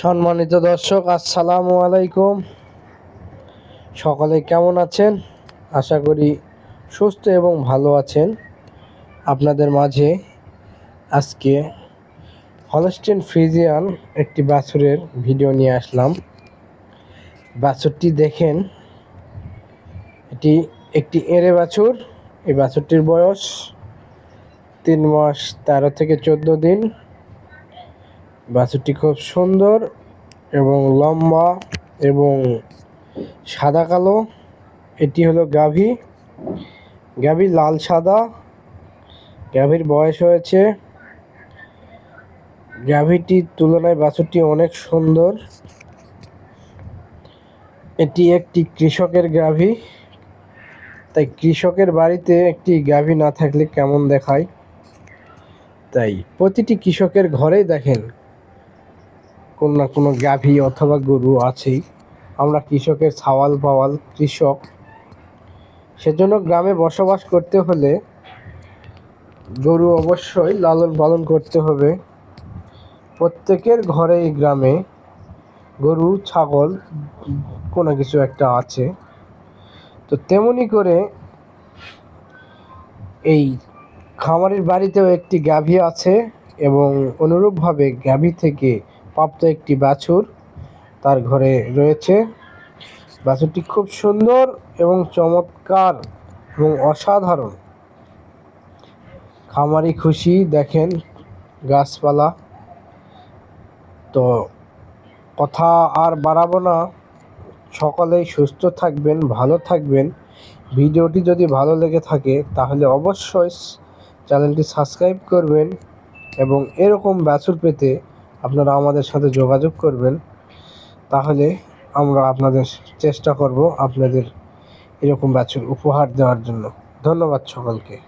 সম্মানিত দর্শক, আসসালামু আলাইকুম। সকলে কেমন আছেন? আশা করি সুস্থ এবং ভালো আছেন। আপনাদের মাঝে আজকে হলস্টেন ফ্রিজিয়ান একটি বাছুরের ভিডিও নিয়ে আসলাম। বাছুরটি দেখেন, এটি একটি এঁড়ে বাছুর। এই বাছুরটির বয়স তিন মাস তেরো থেকে চোদ্দ দিন। বাছুরটি খুব সুন্দর এবং লম্বা এবং সাদা কালো। এটি হলো গাভী। গাভী লাল সাদা। গাভীর বয়স হয়েছে। গাভীটির তুলনায় বাছুরটি অনেক সুন্দর। এটি একটি কৃষকের গাভী। তাই কৃষকের বাড়িতে একটি গাভী না থাকলে কেমন দেখায়? তাই প্রতিটি কৃষকের ঘরেই দেখেন কোনো না কোনো গাভী অথবা গরু আছেই। আমরা কৃষকের ছাওয়াল পাওয়াল কৃষক। সেজন্য গ্রামে বসবাস করতে হলে গরু অবশ্যই লালন পালন করতে হবে। প্রত্যেকের ঘরে এই গ্রামে গরু, ছাগল কোনো কিছু একটা আছে। তো তেমনি করে এই খামারের বাড়িতেও একটি গাভী আছে এবং অনুরূপভাবে গাভী থেকে প্রাপ্ত একটি বাছুর তার ঘরে রয়েছে। বাছুরটি খুব সুন্দর এবং চমৎকার এবং অসাধারণ। খামারি খুশি, দেখেন গাছপালা। তো কথা আর বাড়াবো না। সকলেই সুস্থ থাকবেন, ভালো থাকবেন। ভিডিওটি যদি ভালো লেগে থাকে, তাহলে অবশ্যই চ্যানেলটি সাবস্ক্রাইব করবেন এবং এরকম বাছুর পেতে আপনারা আমাদের সাথে যোগাযোগ করবেন, তাহলে আমরা আপনাদের চেষ্টা করব আপনাদের এরকম বাছুর উপহার দেওয়ার জন্য। ধন্যবাদ সকলকে।